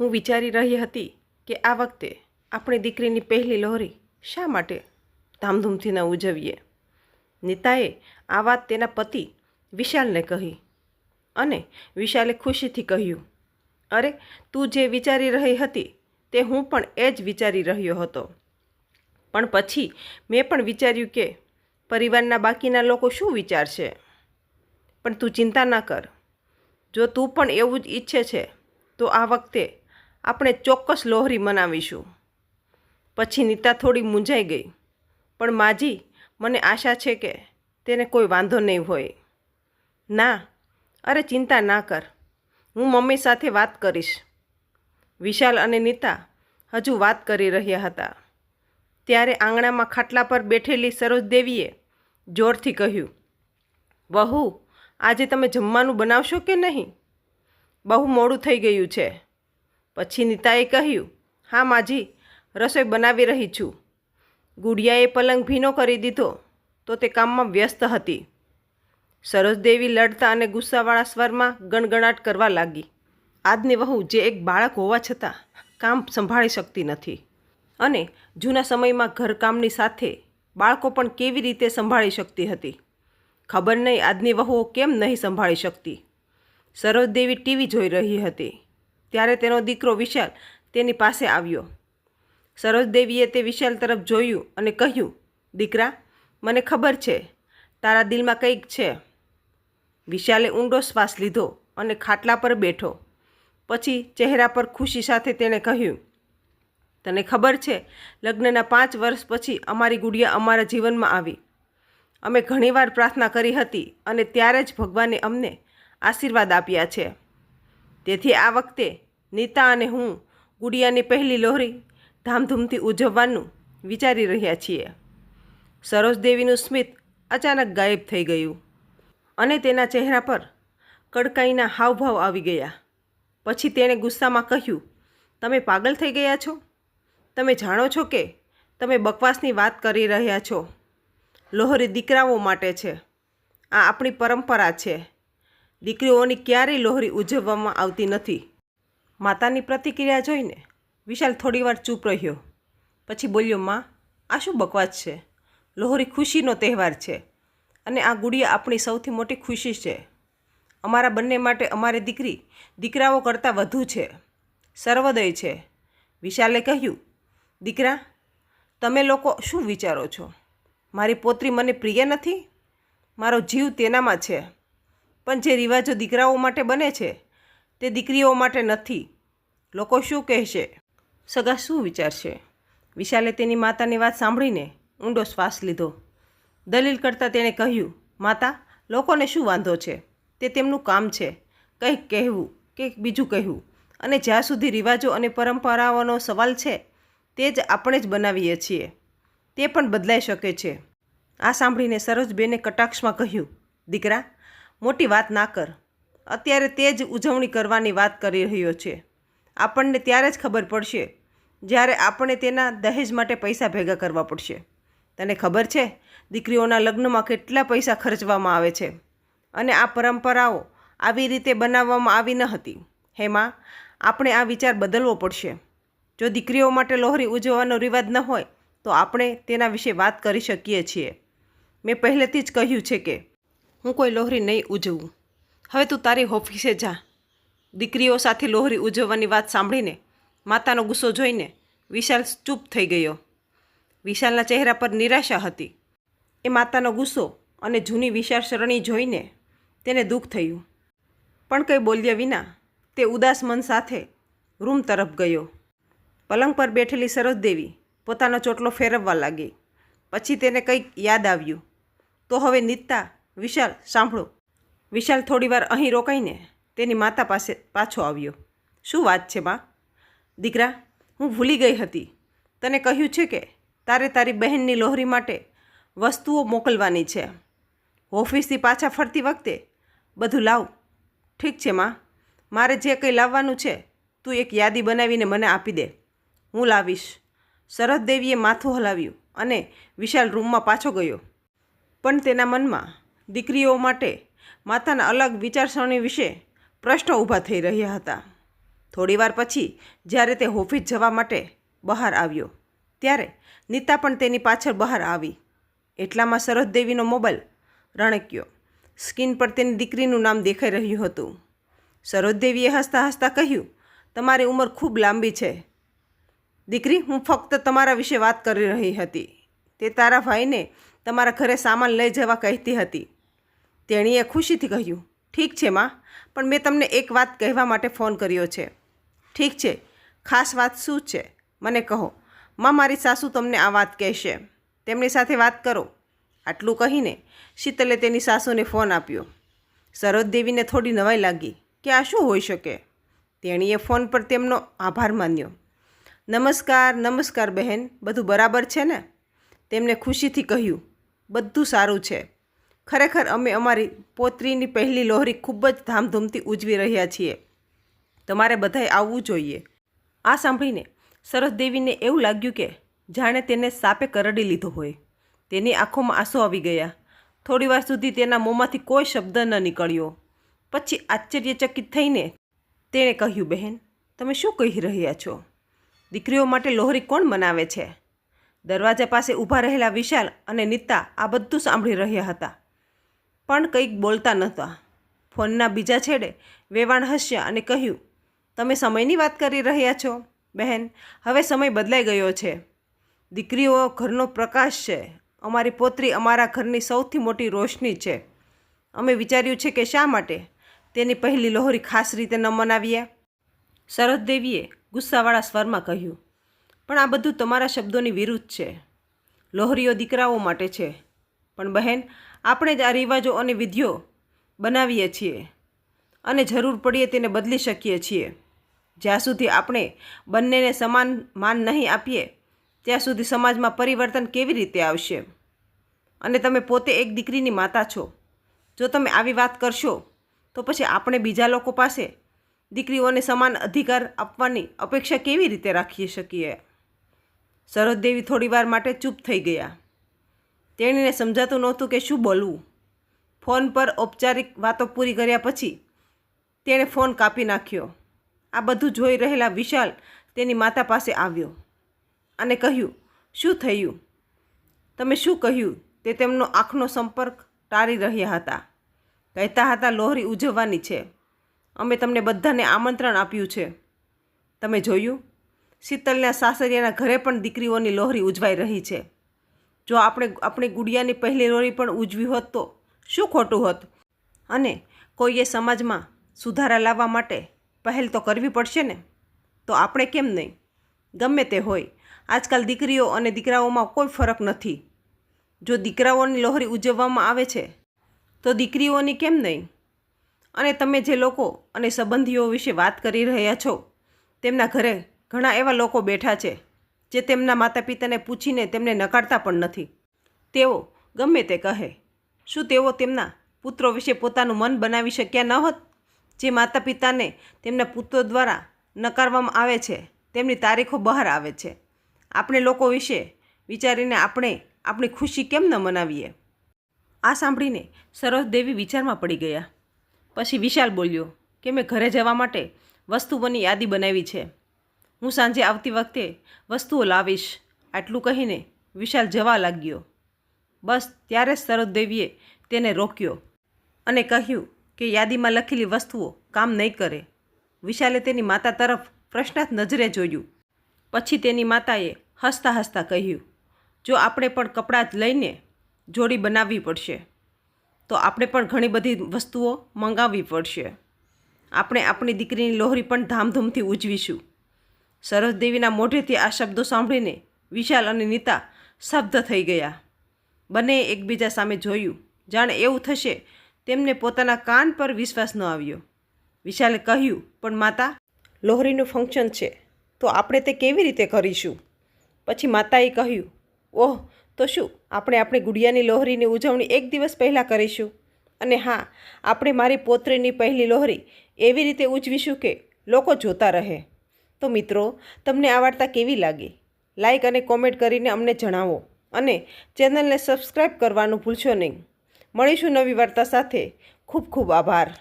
હું વિચારી રહી હતી કે આ વખતે આપણી દીકરીની પહેલી લોહરી શા માટે ધામધૂમથી ન ઉજવીએ? નીતાએ આ વાત તેના પતિ વિશાલને કહી અને વિશાલે ખુશીથી કહ્યું, અરે, તું જે વિચારી રહી હતી તે હું પણ એ જ વિચારી રહ્યો હતો. પણ પછી મેં પણ વિચાર્યું કે પરિવારના બાકીના લોકો શું વિચારશે? પણ તું ચિંતા ના કર. જો તું પણ એવું જ ઈચ્છે છે, તો આ વખતે આપણે ચોક્કસ લોહરી મનાવીશું. પછી નીતા થોડી મૂંઝાઈ ગઈ. પણ માજી, મને આશા છે કે તેને કોઈ વાંધો નહીં હોય. ના, અરે ચિંતા ના કર. હું મમ્મી સાથે વાત કરીશ. વિશાલ અને નીતા હજુ વાત કરી રહ્યા હતા. ત્યારે આંગણામાં ખાટલા પર બેઠેલી સરોજ દેવીએ જોરથી કહ્યું, વહુ, આજે તમે જમવાનું બનાવશો કે નહીં? બહુ મોડું થઈ ગયું છે. પછી નીતાએ કહ્યું, હા માજી, રસોઈ બનાવી રહી છું. ગુડિયાએ પલંગ ભીનો કરી દીધો, તો તે કામમાં વ્યસ્ત હતી. સરોજદેવી લડતા અને ગુસ્સાવાળા સ્વરમાં ગણગણાટ કરવા લાગી. આજની વહુ જે એક બાળક હોવા છતાં કામ સંભાળી શકતી નથી. અને જૂના સમયમાં ઘરકામની સાથે બાળકો પણ કેવી રીતે સંભાળી શકતી હતી? ખબર નહીં આજની વહુઓ કેમ નહીં સંભાળી શકતી? સરોજદેવી ટીવી જોઈ રહી હતી. ત્યારે તેનો દીકરો વિશાલ તેની પાસે આવ્યો. સરોજદેવીએ તે વિશાલ તરફ જોયું અને કહ્યું, દીકરા, મને ખબર છે, તારા દિલમાં કંઈક છે. વિશાલે ઊંડો શ્વાસ લીધો અને ખાટલા પર બેઠો. પછી ચહેરા પર ખુશી સાથે તેણે કહ્યું, તને ખબર છે, લગ્નના પાંચ વર્ષ પછી અમારી ગુડિયા અમારા જીવનમાં આવી. અમે ઘણીવાર પ્રાર્થના કરી હતી અને ત્યારે જ ભગવાને અમને આશીર્વાદ આપ્યા છે. તેથી આ વખતે નીતા અને હું ગુડિયાની પહેલી લોહરી ધામધૂમથી ઉજવવાનું વિચારી રહ્યા છીએ. સરોજ દેવીનું સ્મિત અચાનક ગાયબ થઈ ગયું અને તેના ચહેરા પર કડકાઈના હાવભાવ આવી ગયા. પછી તેણે ગુસ્સામાં કહ્યું, તમે પાગલ થઈ ગયા છો? તમે જાણો છો કે તમે બકવાસની વાત કરી રહ્યા છો. લોહરી દીકરાઓ માટે છે. આ આપણી પરંપરા છે. દીકરીઓની ક્યારેય લોહરી ઉજવવામાં આવતી નથી. માતાની પ્રતિક્રિયા જોઈને વિશાલ થોડીવાર ચૂપ રહ્યો. પછી બોલ્યો, માં, આ શું બકવાસ છે? લોહરી ખુશીનો તહેવાર છે અને આ ગુડિયા આપણી સૌથી મોટી ખુશી છે. અમારા બંને માટે અમારી દીકરી દીકરાઓ કરતાં વધુ છે. સર્વોદય છે. વિશાલે કહ્યું, દીકરા, તમે લોકો શું વિચારો છો? મારી પોતરી મને પ્રિય નથી? મારો જીવ તેનામાં છે. પણ જે રિવાજો દીકરાઓ માટે બને છે, તે દીકરીઓ માટે નથી. લોકો શું કહેશે? સગા શું વિચારશે? વિશાલે તેની માતાની વાત સાંભળીને ઊંડો શ્વાસ લીધો. દલીલ કરતાં તેણે કહ્યું, માતા, લોકોને શું વાંધો છે? તે તેમનું કામ છે. કંઈક કહેવું કે બીજું કહેવું. અને જ્યાં સુધી રિવાજો અને પરંપરાઓનો સવાલ છે, તે જ આપણે જ બનાવીએ છીએ. તે પણ બદલાઈ શકે છે. આ સાંભળીને સરોજબેને કટાક્ષમાં કહ્યું, દીકરા, મોટી વાત ના કર. અત્યારે તે જ ઉજવણી કરવાની વાત કરી રહ્યો છે. આપણને ત્યારે જ ખબર પડશે જ્યારે આપણે તેના દહેજ માટે પૈસા ભેગા કરવા પડશે. તને ખબર છે? દીકરીઓના લગ્નમાં કેટલા પૈસા ખર્ચવામાં આવે છે? અને આ પરંપરાઓ આવી રીતે બનાવવામાં આવી ન હતી. હેમાં આપણે આ વિચાર બદલવો પડશે. જો દીકરીઓ માટે લોહરી ઉજવવાનો રિવાજ ન હોય, તો આપણે તેના વિશે વાત કરી શકીએ છીએ. મેં પહેલેથી જ કહ્યું છે કે, હું કોઈ લોહરી નહીં ઉજવું. હવે તું તારી ઓફિસે જા. દીકરીઓ સાથે લોહરી ઉજવવાની વાત સાંભળીને માતાનો ગુસ્સો જોઈને વિશાલ ચૂપ થઈ ગયો. વિશાલના ચહેરા પર નિરાશા હતી. એ માતાનો ગુસ્સો અને જૂની વિચારસરણી જોઈને તેને દુઃખ થયું. પણ કંઈ બોલ્યા વિના તે ઉદાસ મન સાથે રૂમ તરફ ગયો. પલંગ પર બેઠેલી સરોજદેવી પોતાનો ચોટલો ફેરવવા લાગી. પછી તેને કંઈક યાદ આવ્યું. તો હવે નીતા, વિશાલ, સાંભળો. વિશાલ થોડીવાર અહીં રોકાઈને તેની માતા પાસે પાછો આવ્યો. શું વાત છે, માં? દીકરા, હું ભૂલી ગઈ હતી. તને કહ્યું છે કે તારે તારી બહેનની લોહરી માટે વસ્તુઓ મોકલવાની છે. ઓફિસથી પાછા ફરતી વખતે બધું લાવ. ઠીક છે, માં. મારે જે કંઈ લાવવાનું છે, તું એક યાદી બનાવીને મને આપી દે. હું લાવીશ. શરદ દેવીએ માથું હલાવ્યું અને વિશાલ રૂમમાં પાછો ગયો. પણ તેના મનમાં દીકરીઓ માટે માતાના અલગ વિચારસરણી વિશે પ્રશ્નો ઊભા થઈ રહ્યા હતા. થોડીવાર પછી, જ્યારે તે ઓફિસ જવા માટે બહાર આવ્યો, ત્યારે નીતા પણ તેની પાછળ બહાર આવી. એટલામાં સરસદેવીનો મોબાઈલ રણક્યો. સ્કીન પર તેની દીકરીનું નામ દેખાઈ રહ્યું હતું. સરોજદેવીએ હસતા હસતા કહ્યું, તમારી ઉંમર ખૂબ લાંબી છે. દીકરી, હું ફક્ત તમારા વિશે વાત કરી રહી હતી. તે તારા ભાઈને તમારા ઘરે સામાન લઈ જવા કહેતી હતી. તેણીએ ખુશીથી કહ્યું ઠીક છે, માં. પણ મેં તમને એક વાત કહેવા માટે ફોન કર્યો છે. ઠીક છે. ખાસ વાત શું છે? મને કહો. માં, મારી સાસુ તમને આ વાત કહેશે. તેમની સાથે વાત કરો. આટલું કહીને શીતલે તેની સાસુને ફોન આપ્યો. સરોજ દેવીને થોડી નવાઈ લાગી કે આ શું હોઈ શકે? તેણીએ ફોન પર તેમનો આભાર માન્યો. નમસ્કાર નમસ્કાર બહેન. બધું બરાબર છે ને? તેમને ખુશીથી કહ્યું, બધું સારું છે. ખરેખર અમે અમારી પોત્રીની પહેલી લોહરી ખૂબ જ ધામધૂમથી ઉજવી રહ્યા છીએ. તમારે બધાએ આવવું જોઈએ. આ સાંભળીને સરસદેવીને એવું લાગ્યું કે જાણે તેને સાપે કરડી લીધો હોય. તેની આંખોમાં આંસુ આવી ગયા. થોડીવાર સુધી તેના મોંમાંથી કોઈ શબ્દ ન નીકળ્યો. પછી આશ્ચર્યચકિત થઈને તેણે કહ્યું, બહેન, તમે શું કહી રહ્યા છો? દીકરીઓ માટે લોહરી કોણ મનાવે છે? દરવાજા પાસે ઊભા રહેલા વિશાલ અને નીતા આ બધું સાંભળી રહ્યા હતા. પણ કંઈક બોલતા નહોતા. ફોનના બીજા છેડે વેવાણ હસ્યા અને કહ્યું, તમે સમયની વાત કરી રહ્યા છો, બહેન? હવે સમય બદલાઈ ગયો છે. દીકરીઓ ઘરનો પ્રકાશ છે. અમારી પોત્રી અમારા ઘરની સૌથી મોટી રોશની છે. અમે વિચાર્યું છે કે શા માટે તેની પહેલી લોહરી ખાસ રીતે ન મનાવીએ? શરદદેવીએ ગુસ્સાવાળા સ્વરમાં કહ્યું, પણ આ બધું તમારા શબ્દોની વિરુદ્ધ છે. લોહરીઓ દીકરાઓ માટે છે. પણ બહેન આપણે જ આ રિવાજો અને વિધિઓ બનાવીએ છીએ અને જરૂર પડીએ તેને બદલી શકીએ છીએ. જ્યાં સુધી આપણે બંનેને સમાન માન નહીં આપીએ, ત્યાં સુધી સમાજમાં પરિવર્તન કેવી રીતે આવશે? અને તમે પોતે એક દીકરીની માતા છો. જો તમે આવી વાત કરશો, તો પછી આપણે બીજા લોકો પાસે દીકરીઓને સમાન અધિકાર આપવાની અપેક્ષા કેવી રીતે રાખી શકીએ? સરહદેવી થોડીવાર માટે ચૂપ થઈ ગયા. તેણીને સમજાતું નહોતું કે શું બોલવું. ફોન પર ઔપચારિક વાતો પૂરી કર્યા પછી તેણે ફોન કાપી નાખ્યો. આ બધું જોઈ રહેલા વિશાલ તેની માતા પાસે આવ્યો અને કહ્યું, શું થયું? તમે શું કહ્યું? તે તેમનો આંખનો સંપર્ક ટાળી રહ્યા હતા. કહેતા હતા, લોહરી ઉજવવાની છે. અમે તમને બધાને આમંત્રણ આપ્યું છે. તમે જોયું? શીતલના સાસરિયાના ઘરે પણ દીકરીઓની લોહરી ઉજવાઈ રહી છે. જો આપણે આપણી ગુડિયાની પહેલી લોહરી પણ ઉજવી હોત તો શું ખોટું હોત? અને કોઈએ સમાજમાં સુધારા લાવવા માટે પહેલ તો કરવી પડશે ને? તો આપણે કેમ નહીં? ગમે તે હોય. આજકાલ દીકરીઓ અને દીકરાઓમાં કોઈ ફરક નથી. જો દીકરાઓની લોહરી ઉજવવામાં આવે છે, તો દીકરીઓની કેમ નહીં? અને તમે જે લોકો અને સંબંધીઓ વિશે વાત કરી રહ્યા છો, તેમના ઘરે ઘણા એવા લોકો બેઠા છે. જે તેમના માતા પિતાને પૂછીને તેમને નકારતા પણ નથી. તેઓ ગમે તે કહે. શું તેઓ તેમના પુત્રો વિશે પોતાનું મન બનાવી શક્યા ન હોત? જે માતા પિતાને તેમના પુત્રો દ્વારા નકારવામાં આવે છે, તેમની તારીખો બહાર આવે છે. આપણે લોકો વિશે વિચારીને આપણે આપણી ખુશી કેમ ન મનાવીએ? આ સાંભળીને સરોજદેવી વિચારમાં પડી ગયા. પછી વિશાલ બોલ્યો, કે મેં ઘરે જવા માટે વસ્તુઓની યાદી બનાવી છે. હું સાંજે આવતી વખતે વસ્તુઓ લાવીશ, આટલું કહીને વિશાલ જવા લાગ્યો. બસ ત્યારે જ સરોજદેવીએ તેને રોક્યો અને કહ્યું કે યાદીમાં લખેલી વસ્તુઓ કામ નહીં કરે. વિશાલે તેની માતા તરફ પ્રશ્નાર્થ નજરે જોયું. પછી તેની માતાએ હસતા હસતા કહ્યું, જો આપણે પણ કપડાં જ લઈને જોડી બનાવવી પડશે, તો આપણે પણ ઘણી બધી વસ્તુઓ મંગાવવી પડશે. આપણે આપણી દીકરીની લોહરી પણ ધામધૂમથી ઉજવીશું. સરસદેવીના મોઢેથી આ શબ્દો સાંભળીને વિશાલ અને નીતા શબ્દ થઈ ગયા. બંને એકબીજા સામે જોયું. જાણે એવું થશે, તેમને પોતાના કાન પર વિશ્વાસ ન આવ્યો. વિશાલે કહ્યું, પણ માતા, લોહરીનું ફંક્શન છે. તો આપણે તે કેવી રીતે કરીશું? પછી માતાએ કહ્યું, ઓહ, તો શું? આપણે આપણી ગુડિયાની લોહરીની ઉજવણી એક દિવસ પહેલાં કરીશું. અને હા, આપણે મારી પોત્રીની પહેલી લોહરી એવી રીતે ઉજવીશું કે લોકો જોતા રહે. તો મિત્રો, તમને આ વાર્તા કેવી લાગી? લાઇક અને કોમેન્ટ કરીને અમને જણાવો અને ચેનલને સબસ્ક્રાઈબ કરવાનું ભૂલશો નહીં. મળીશું નવી વાર્તા સાથે. ખૂબ ખૂબ આભાર.